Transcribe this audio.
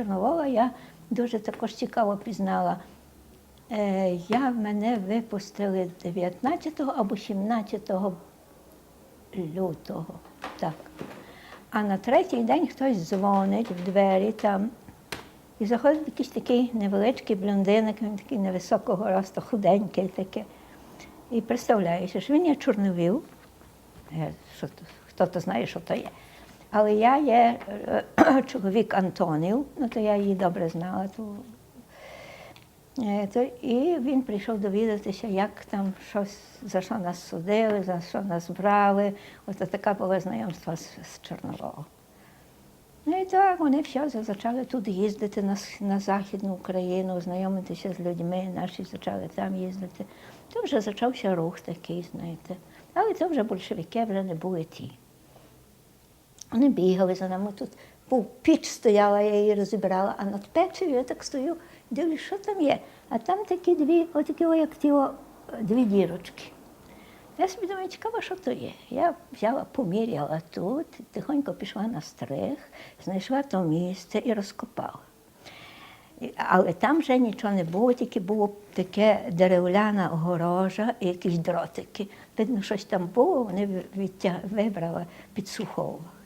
Чорновола я дуже також цікаво пізнала. Е, Я мене випустили 19 або 17 лютого. Так. А на третій день хтось дзвонить в двері там. І заходить якийсь такий невеличкий блондиник, він такий невисокого росту, худенький такий. І представляється, що він є чорновіл. Хто то знає, що то є. Але я є е, чоловік Антонів, ну то я її добре знала. Е, то, і він прийшов довідатися, як там щось, за що нас судили, за що нас брали. Ось таке було знайомство з, з Чорнового. Ну і так, вони все почали тут їздити на, на Західну Україну, знайомитися з людьми, наші почали там їздити. То вже почався рух такий, знаєте. Але це вже большевики вже не були ті. Вони бігали за нами тут. Був піч стояла, я її розібрала, а над печею я так стою, дивлюсь, що там є. А там такі дві, отакі, як ті, о, дві дірочки. Я собі думаю, цікаво, що то є. Я взяла, поміряла тут, тихонько пішла на стриг, знайшла то місце і розкопала. Але там вже нічого не було, тільки було таке дерев'яна огорожа і якісь дротики. Видно, щось там було, вони вибрали, підсуховували.